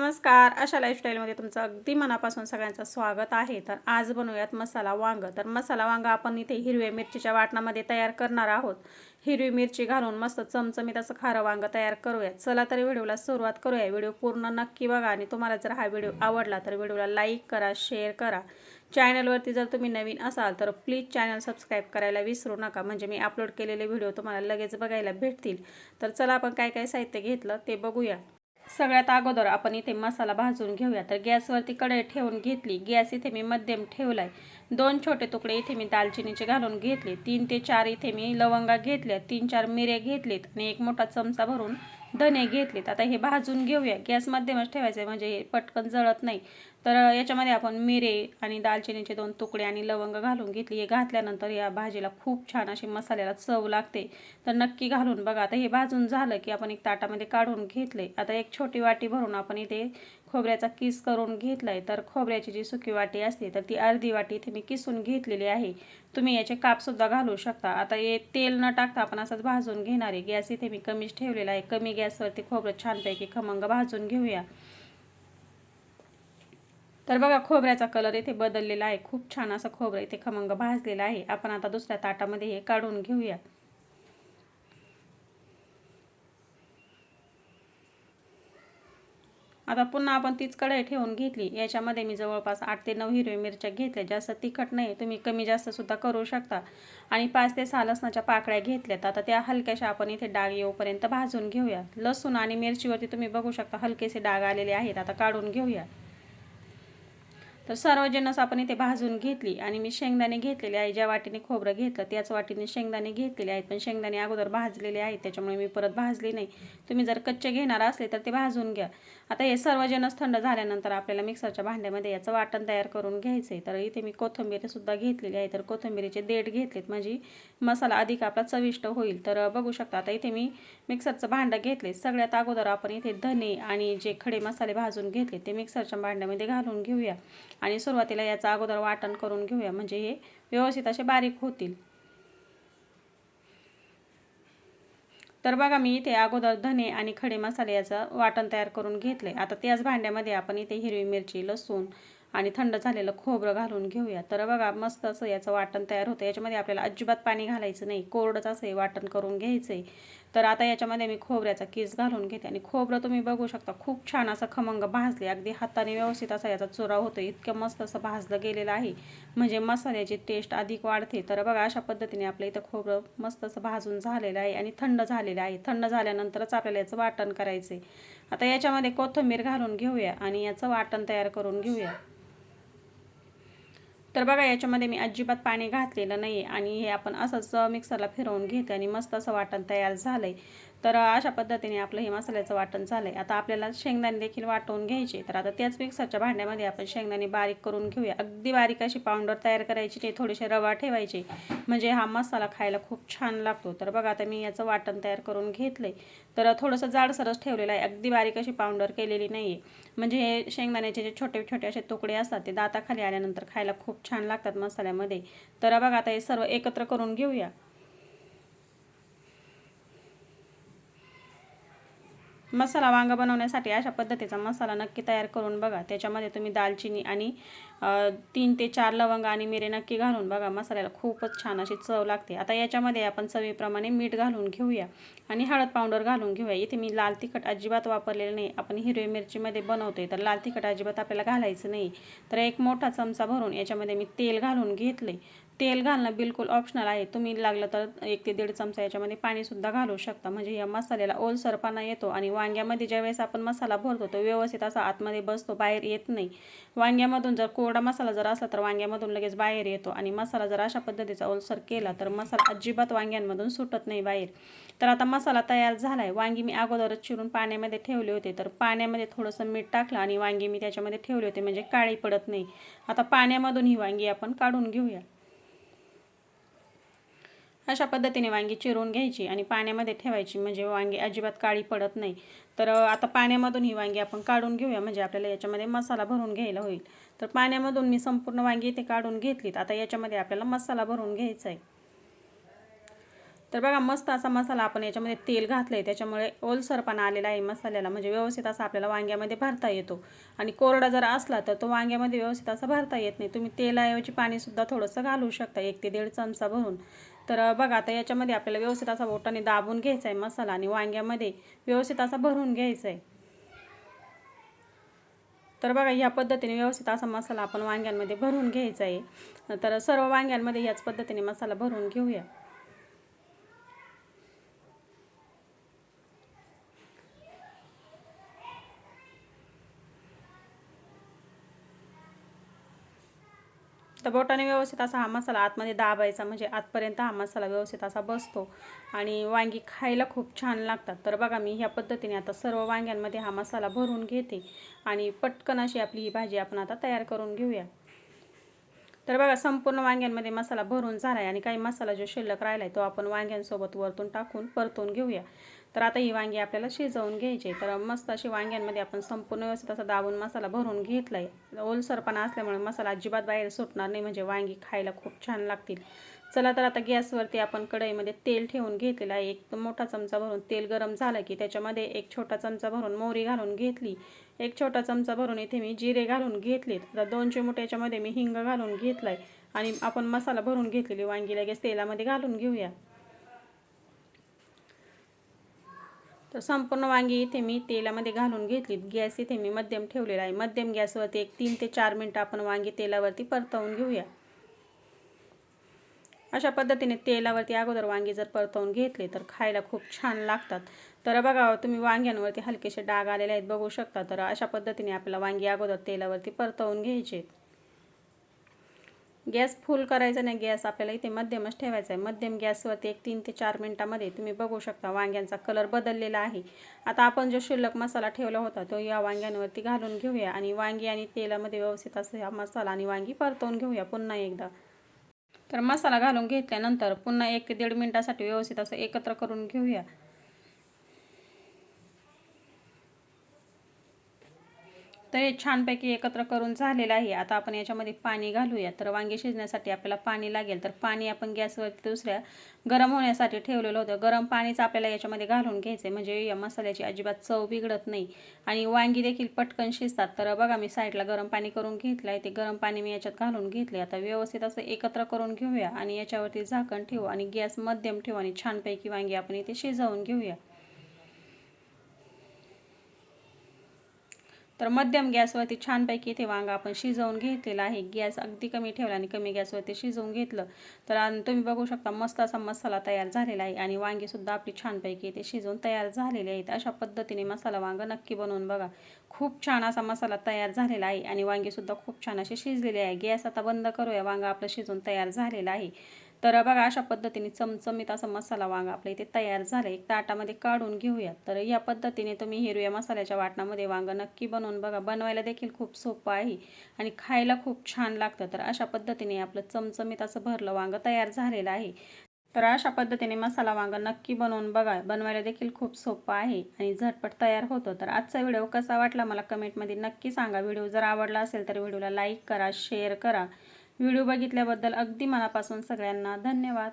नमस्कार. अशा लाईफस्टाईलमध्ये तुमचं अगदी मनापासून सगळ्यांचं स्वागत आहे. तर आज बनवूयात मसाला वांग. तर मसाला वांग आपण इथे हिरव्या मिरचीच्या वाटणामध्ये तयार करणार आहोत. हिरवी मिरची घालून मस्त चमचमीत असं खारं वांग तयार करूयात. चला तर व्हिडिओला सुरुवात करूया. व्हिडिओ पूर्ण नक्की बघा आणि तुम्हाला जर हा व्हिडिओ आवडला तर व्हिडिओला लाईक करा शेअर करा. चॅनलवरती जर तुम्ही नवीन असाल तर प्लीज चॅनल सबस्क्राईब करायला विसरू नका. म्हणजे मी अपलोड केलेले व्हिडिओ तुम्हाला लगेच बघायला भेटतील. तर चला आपण काय काय साहित्य घेतलं ते बघूया. सगळ्यात अगोदर आपण इथे मसाला भाजून घेऊया. तर गॅसवरती कढई ठेवून घेतली. गॅस इथे मी मध्यम ठेवला आहे दोन छोटे तुकडे इथे मी दालचिनीचे घालून घेतले. तीन ते चार इथे मी लवंगा घेतल्या. तीन चार मिरे घेतलेत आणि एक मोठा चमचा भरून धने घेतलेत. आता हे भाजून घेऊया. गॅस मध्यमच ठेवायचं म्हणजे हे पटकन जळत नाही. तर याच्यामध्ये आपण मिरे आणि दालचिनीचे दोन तुकडे आणि लवंग घालून घेतली. हे घातल्यानंतर या भाजीला खूप छान अशी मसाल्याला चव लागते. तर नक्की घालून बघा. आता हे भाजून झालं की आपण एक ताटामध्ये काढून घेतले. आता एक छोटी वाटी भरून आपण इथे खोबऱ्याचा किस करून घेतलाय. तर खोबऱ्याची जी सुकी वाटी असते तर ती अर्धी वाटी इथे मी किसून घेतलेली आहे. तुम्ही याचे कापसुद्धा घालू शकता. आता हे तेल न टाकता आपण असंच भाजून घेणार आहे. गॅस इथे मी कमीच ठेवलेला आहे. कमी गॅसवरती खोबरं छानपैकी खमंग भाजून घेऊया. तर बघा खोबऱ्याचा कलर इथे बदललेला आहे. खूप छान असं खोबरं इथे खमंग भाजलेलं आहे. आपण आता दुसऱ्या ताटामध्ये हे काढून घेऊया. आता पुन्हा आपण तीच कढई ठेवून घेतली. याच्यामध्ये मी जवळपास आठ ते नऊ हिरवी मिरच्या घेतल्या. जास्त तिखट नाही. तुम्ही कमी जास्त सुद्धा करू शकता. आणि पाच ते सहा लसणाच्या पाकळ्या घेतल्यात. आता त्या हलक्याशा आपण इथे डाग येऊपर्यंत भाजून घेऊया. लसूण आणि मिरचीवरती तुम्ही बघू शकता हलकेसे डाग आलेले आहेत. आता काढून घेऊया. तर सर्वजणच आपण इथे भाजून घेतली आणि मी शेंगदाणे घेतलेले आहे. ज्या वाटीने खोबरं घेतलं त्याच वाटीने शेंगदाणे घेतलेले आहेत. पण शेंगदाणे अगोदर भाजलेले आहेत त्याच्यामुळे मी परत भाजले नाही. तुम्ही जर कच्चे घेणार असले तर ते भाजून घ्या. आता हे सर्वजणच थंड झाल्यानंतर आपल्याला मिक्सरच्या भांड्यामध्ये याचं वाटण तयार करून घ्यायचं आहे तर इथे मी कोथंबीरसुद्धा घेतलेली आहे. तर कोथिंबीरीचे देठ घेतलेत. म्हणजे मसाला अधिक आपला चविष्ट होईल. तर बघू शकता आता इथे मी मिक्सरचं भांडं घेतले सगळ्यात अगोदर आपण इथे धने आणि जे खडे मसाले भाजून घेतले ते मिक्सरच्या भांड्यामध्ये घालून घेऊया. आणि सुरुवातीला याचा अगोदर वाटण करून घेऊया. म्हणजे हे व्यवस्थित असे बारीक होतील. तर बघा मी इथे अगोदर धने आणि खडे मसाले याचं वाटण तयार करून घेतले आता त्याच भांड्यामध्ये आपण इथे हिरवी मिरची लसूण आणि थंड झालेलं खोबरं घालून घेऊया. तर बघा मस्त असं याचं वाटण तयार होतं. याच्यामध्ये आपल्याला अजिबात पाणी घालायचं नाही. कोरडंच असं हे वाटण करून घ्यायचं आहे तर आता याच्यामध्ये मी खोबऱ्याचा किस घालून घेते. आणि खोबरं तुम्ही बघू शकता खूप छान असं खमंग भाजले. अगदी हाताने व्यवस्थित असा याचा चुरा होतो इतकं मस्त असं भाजलं गेलेलं आहे. म्हणजे मसाल्याची टेस्ट अधिक वाढते. तर बघा अशा पद्धतीने आपलं इथं खोबरं मस्त असं भाजून झालेलं आहे आणि थंड झालेलं आहे. थंड झाल्यानंतरच आपल्याला याचं वाटण करायचं आहे आता याच्यामध्ये कोथिंबीर घालून घेऊया आणि याचं वाटण तयार करून घेऊया. तर बघा याच्यामध्ये मी अजिबात पाणी घातलेलं नाही आणि हे आपण असंच मिक्सरला फिरवून घेते आणि मस्त असं वाटण तयार झालं आहे तर अशा पद्धतीने आपलं हे मसाल्याचं वाटण झालं आहे आता आपल्याला शेंगदाणे देखील वाटवून घ्यायचे तर आता त्याच मिक्सरच्या भांड्यामध्ये आपण शेंगदाणे बारीक करून घेऊया. अगदी बारीक अशी पावडर तयार करायची ते थोडेसे रवा ठेवायचे. म्हणजे हा मसाला खायला खूप छान लागतो. तर बघा आता मी याचं वाटण तयार करून घेतलं आहे तर थोडंसं जाडसरच ठेवलेलं आहे. अगदी बारीक अशी पावडर केलेली नाही आहे म्हणजे हे शेंगदाण्याचे जे छोटे छोटे असे तुकडे असतात ते दाताखाली आल्यानंतर खायला खूप छान लागतात मसाल्यामध्ये. तर बघा आता हे सर्व एकत्र करून घेऊया. मसाला वांगा बनवण्यासाठी अशा पद्धतीचा मसाला नक्की तयार करून बघा. त्याच्यामध्ये तुम्ही दालचिनी आणि तीन ते चार लवंग आणि मिरे नक्की घालून बघा. मसाल्याला खूपच छान अशी चव लागते. आता याच्यामध्ये आपण चवीप्रमाणे मीठ घालून घेऊया आणि हळद पावडर घालून घेऊया. इथे मी लाल तिखट अजिबात वापरलेलं नाही. आपण हिरवी मिरचीमध्ये बनवतोय तर लाल तिखट अजिबात आपल्याला घालायचं नाही. तर एक मोठा चमचा भरून याच्यामध्ये मी तेल घालून घेतले तेल घालणं बिलकुल ऑप्शनल आहे. तुम्ही लागलं तर एक ते दीड चमचा याच्यामध्ये पाणीसुद्धा घालू शकता. म्हणजे या मसाल्याला ओलसरपणा येतो आणि वांग्यामध्ये ज्यावेळेस आपण मसाला भरतो तो व्यवस्थित असा आतमध्ये बसतो बाहेर येत नाही. वांग्यामधून जर कोरडा मसाला जर असला तर वांग्यामधून लगेच बाहेर येतो आणि मसाला जर अशा पद्धतीचा ओलसर केला तर मसाला अजिबात वांग्यांमधून सुटत नाही बाहेर. तर आता मसाला तयार झाला आहे वांगी मी अगोदरच चिरून पाण्यामध्ये ठेवले होते. तर पाण्यामध्ये थोडंसं मीठ टाकलं आणि वांगी मी त्याच्यामध्ये ठेवले होते. म्हणजे काळी पडत नाही. आता पाण्यामधून ही वांगी आपण काढून घेऊया. अशा पद्धतीने वांगी चिरून घ्यायची आणि पाण्यामध्ये ठेवायची. म्हणजे वांगी अजिबात काळी पडत नाही. तर आता पाण्यामधून ही वांगी आपण काढून घेऊया. म्हणजे आपल्याला याच्यामध्ये मसाला भरून घ्यायला होईल. तर पाण्यामधून मी संपूर्ण वांगी इथे काढून घेतलीत. आता याच्यामध्ये आपल्याला मसाला भरून घ्यायचा आहे. तर बघा मस्त असा मसाला आपण याच्यामध्ये तेल घातलं आहे त्याच्यामुळे ओलसरपणा आलेला आहे मसाल्याला. म्हणजे व्यवस्थित असा आपल्याला वांग्यामध्ये भरता येतो. आणि कोरडा जर असला तर तो वांग्यामध्ये व्यवस्थित असा भरता येत नाही. तुम्ही तेलाऐवजी पाणीसुद्धा थोडंसं घालू शकता. एक ते दीड चमचा भरून. तर बघा आता याच्यामध्ये आपल्याला व्यवस्थित असा बोटाने दाबून घ्यायचा आहे मसाला आणि वांग्यामध्ये व्यवस्थित असा भरून घ्यायचा आहे तर बघा ह्या पद्धतीने व्यवस्थित असा मसाला आपण वांग्यांमध्ये भरून घ्यायचा आहे तर सर्व वांग्यांमध्ये याच पद्धतीने मसाला भरून घेऊया. तर बोटाने व्यवस्थित असा हा मसाला आतमध्ये दाबायचा म्हणजे आतपर्यंत हा मसाला व्यवस्थित असा बसतो. आणि वांगी खायला खूप छान लागतात. तर बघा मी ह्या पद्धतीने आता सर्व वांग्यांमध्ये हा मसाला भरून घेते. आणि पटकन अशी आपली ही भाजी आपण आता तयार करून घेऊया. तर बघा संपूर्ण वांग्यांमध्ये मसाला भरून झाला आहे आणि काही मसाला जो शिल्लक राहिला आहे तो आपण वांग्यांसोबत वरतून टाकून परतून घेऊया. तर आता ही वांगी आपल्याला शिजवून घ्यायची. तर मस्त अशी वांग्यांमध्ये आपण संपूर्ण व्यवस्थित असा दाबून मसाला भरून घेतला आहे ओलसरपणा असल्यामुळे मसाला अजिबात बाहेर सुटणार नाही म्हणजे वांगी खायला खूप छान लागतील. चला तर आता गॅसवरती आपण कढईमध्ये तेल ठेवून घेतलेलं आहे. एक मोठा चमचा भरून तेल गरम झालं की त्याच्यामध्ये एक छोटा चमचा भरून मोहरी घालून घेतली. एक छोटा चमचा भरून इथे मी जिरे घालून घेतलेत. आता दोन चिमूट याच्यामध्ये मी हिंग घालून घेतलाय. आणि आपण मसाला भरून घेतलेली वांगी लगेच तेलामध्ये घालून घेऊया. तर संपूर्ण वांगी इथे मी तेलामध्ये घालून घेतली. गॅस इथे मी मध्यम ठेवलेला आहे. मध्यम गॅसवरती एक तीन ते चार मिनटं आपण वांगी तेलावरती परतवून घेऊया. अशा पद्धतीने तेलावरती अगोदर वांगी जर परतवून घेतले तर खायला खूप छान लागतात. तर बघा तुम्ही वांग्यांवरती हलकेसे डाग आलेले आहेत बघू शकता. तर अशा पद्धतीने आपल्याला वांगी अगोदर तेलावरती परतवून घ्यायचे गॅस फुल करायचा नाही गॅस आपल्याला इथे मध्यमच ठेवायचा आहे. मध्यम गॅसवरती एक तीन ते चार मिनटामध्ये तुम्ही बघू शकता वांग्यांचा कलर बदललेला आहे. आता आपण जो शिल्लक मसाला ठेवला होता तो या वांग्यांवरती घालून घेऊया आणि वांगी आणि तेलामध्ये व्यवस्थित असं हा मसाला आणि वांगी परतवून घेऊया पुन्हा एकदा. तर मसाला घालून घेतल्यानंतर पुन्हा एक ते दीड मिनटासाठी व्यवस्थित असं एकत्र करून घेऊया. तर हे छानपैकी एकत्र करून झालेलं आहे. आता आपण याच्यामध्ये पाणी घालूया. तर वांगे शिजण्यासाठी आपल्याला पाणी लागेल. तर पाणी आपण गॅसवरती दुसऱ्या गरम होण्यासाठी ठेवलेलं होतं. गरम पाणीच आपल्याला याच्यामध्ये घालून घ्यायचं आहे म्हणजे या मसाल्याची अजिबात चव बिघडत नाही. आणि वांगी देखील पटकन शिजतात. तर बघा मी साईडला गरम पाणी करून घेतलं आहे ते गरम पाणी मी याच्यात घालून घेतले आता व्यवस्थित असं एकत्र करून घेऊया. आणि याच्यावरती झाकण ठेवू आणि गॅस मध्यम ठेवू आणि छानपैकी वांगी आपण इथे शिजवून घेऊया. तर मध्यम गॅसवरती छानपैकी इथे वांगा आपण शिजवून घेतलेला आहे. गॅस अगदी कमी ठेवला आणि कमी गॅसवरती शिजवून घेतलं. तर तुम्ही बघू शकता मस्त असा मसाला तयार झालेला आहे आणि वांगीसुद्धा आपली छानपैकी इथे शिजवून तयार झालेले आहेत. अशा पद्धतीने मसाला वांग नक्की बनवून बघा. खूप छान असा मसाला तयार झालेला आहे आणि वांगीसुद्धा खूप छान असे शिजलेले आहे. गॅस आता बंद करूया. वांगा आपलं शिजून तयार झालेला आहे. तर बघा अशा पद्धतीने चमचमीत असा मसाला वांगा आपल्या इथे तयार झाला. एक ताटामध्ये काढून घेऊयात. तर या पद्धतीने तुम्ही हिरव्या मसाल्याच्या वाटणामध्ये वांग नक्की बनवून बघा. बनवायला देखील खूप सोपं आहे आणि खायला खूप छान लागतं. तर अशा पद्धतीने आपलं चमचमीत असं भरलं वांग तयार झालेलं आहे. तर अशा पद्धतीने मसाला वांग नक्की बनवून बघा. बनवायला देखील खूप सोपं आहे आणि झटपट तयार होतं. तर आजचा व्हिडिओ कसा वाटला मला कमेंटमध्ये नक्की सांगा. व्हिडिओ जर आवडला असेल तर व्हिडिओला लाईक करा शेअर करा. व्हिडिओ बघितल्याबद्दल अगदी मनापासून सगळ्यांना धन्यवाद.